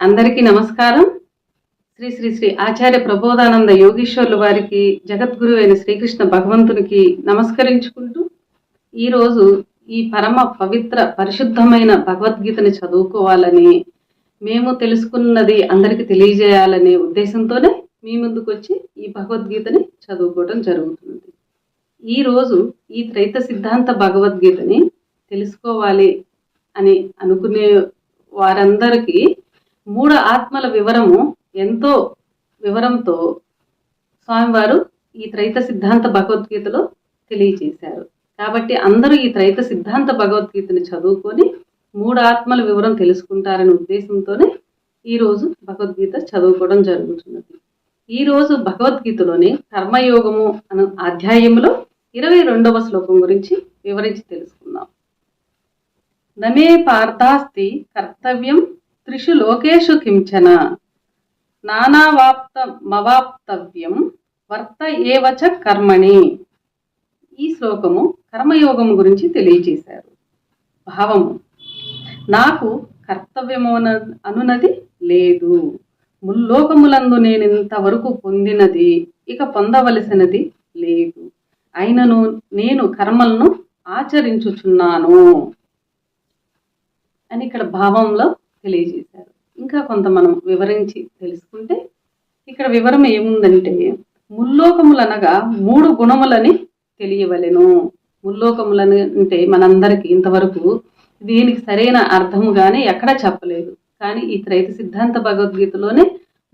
అందరికీ నమస్కారం. శ్రీ శ్రీ శ్రీ ఆచార్య ప్రబోధానంద యోగీశ్వర్లు వారికి జగద్గురు అయిన శ్రీకృష్ణ భగవంతునికి నమస్కరించుకుంటూ ఈరోజు ఈ పరమ పవిత్ర పరిశుద్ధమైన భగవద్గీతని చదువుకోవాలని మేము తెలుసుకున్నది అందరికీ తెలియజేయాలనే ఉద్దేశంతోనే మీ ముందుకు వచ్చి ఈ భగవద్గీతని చదువుకోవడం జరుగుతుంది. ఈరోజు ఈ త్రైత సిద్ధాంత భగవద్గీతని తెలుసుకోవాలి అని అనుకునే వారందరికీ మూడు ఆత్మల వివరము ఎంతో వివరంతో స్వామివారు ఈ త్రైత సిద్ధాంత భగవద్గీతలో తెలియజేశారు. కాబట్టి అందరూ ఈ త్రైత సిద్ధాంత భగవద్గీతని చదువుకొని మూడు ఆత్మల వివరం తెలుసుకుంటారనే ఉద్దేశంతోనే ఈరోజు భగవద్గీత చదువుకోవడం జరుగుతున్నది. ఈరోజు భగవద్గీతలోని కర్మయోగము అను అధ్యాయంలో ఇరవై రెండవ శ్లోకం గురించి వివరించి తెలుసుకుందాం. నమే పార్థాస్తి కర్తవ్యం త్రిషు లోకేషు కించన. నానావాప్తమవాప్తవ్యం వర్త ఏవచ కర్మణి. ఈ శ్లోకము కర్మయోగము గురించి తెలియజేశారు భావము నాకు కర్తవ్యము అనునది లేదు. ముల్లోకములందు నేను ఇంతవరకు పొందినది ఇక పొందవలసినది లేదు. అయినను నేను కర్మలను ఆచరించుచున్నాను. అని ఇక్కడ భావంలో తెలియజేశారు. ఇంకా కొంత మనం వివరించి తెలుసుకుంటే ఇక్కడ వివరం ఏముందంటే ముల్లోకములనగా మూడు గుణములని తెలియవలెను. ముల్లోకములని అంటే మనందరికీ ఇంతవరకు దీనికి సరైన అర్థము కానీ ఎక్కడా చెప్పలేదు. కానీ ఈ త్రైత సిద్ధాంత భగవద్గీతలోనే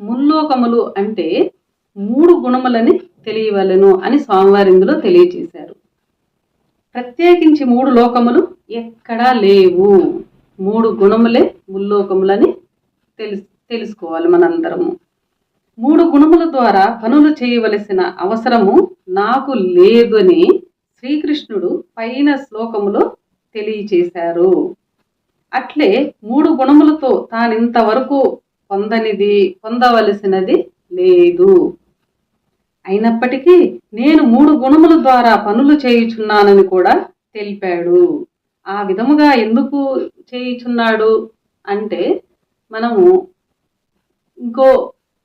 ముల్లోకములు అంటే మూడు గుణములని తెలియవలెను అని స్వామివారి ఇందులో తెలియజేశారు. ప్రత్యేకించి మూడు లోకములు ఎక్కడా లేవు. మూడు గుణములే ముల్లోకములని తెలుసు తెలుసుకోవాలి మనందరము. మూడు గుణముల ద్వారా పనులు చేయవలసిన అవసరము నాకు లేదని శ్రీకృష్ణుడు పైన శ్లోకములో తెలియచేశారు. అట్లే మూడు గుణములతో తానింతవరకు పొందనిది పొందవలసినది లేదు. అయినప్పటికీ నేను మూడు గుణముల ద్వారా పనులు చేయుచున్నానని కూడా తెలిపాడు. ఆ విధముగా ఎందుకు చేయుచున్నాడు అంటే మనము ఇంకో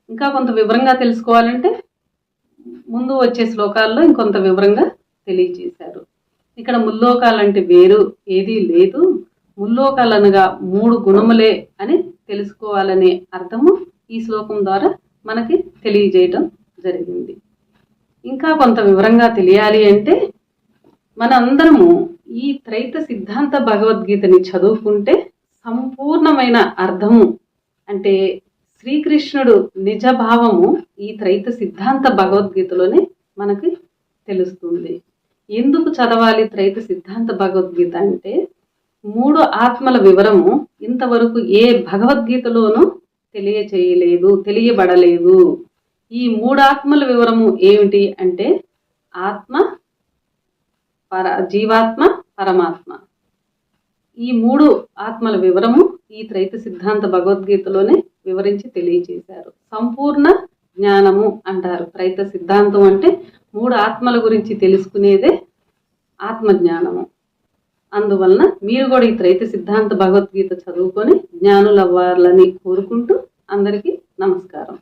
ఇంకా కొంత వివరంగా తెలుసుకోవాలంటే ముందు వచ్చే శ్లోకాల్లో ఇంకొంత వివరంగా తెలియజేశారు. ఇక్కడ ముల్లోకాలంటే వేరు ఏదీ లేదు. ముల్లోకాలనగా మూడు గుణములే అని తెలుసుకోవాలనే అర్థము ఈ శ్లోకం ద్వారా మనకి తెలియజేయటం జరిగింది. ఇంకా కొంత వివరంగా తెలియాలి అంటే మనందరము ఈ త్రైత సిద్ధాంత భగవద్గీతని చదువుకుంటే సంపూర్ణమైన అర్థము అంటే శ్రీకృష్ణుడు నిజ భావము ఈ త్రైత సిద్ధాంత భగవద్గీతలోనే మనకి తెలుస్తుంది. ఎందుకు చదవాలి త్రైత సిద్ధాంత భగవద్గీత అంటే మూడు ఆత్మల వివరము ఇంతవరకు ఏ భగవద్గీతలోనూ తెలియచేయలేదు తెలియబడలేదు. ఈ మూడు ఆత్మల వివరము ఏమిటి అంటే ఆత్మ పర జీవాత్మ పరమాత్మ. ఈ మూడు ఆత్మల వివరము ఈ త్రైత సిద్ధాంత భగవద్గీతలోనే వివరించి తెలియజేశారు సంపూర్ణ జ్ఞానము అంటారు. త్రైత సిద్ధాంతం అంటే మూడు ఆత్మల గురించి తెలుసుకునేదే ఆత్మజ్ఞానము. అందువలన మీరు కూడా ఈ త్రైత సిద్ధాంత భగవద్గీత చదువుకొని జ్ఞానులవ్వాలని కోరుకుంటూ అందరికీ నమస్కారం.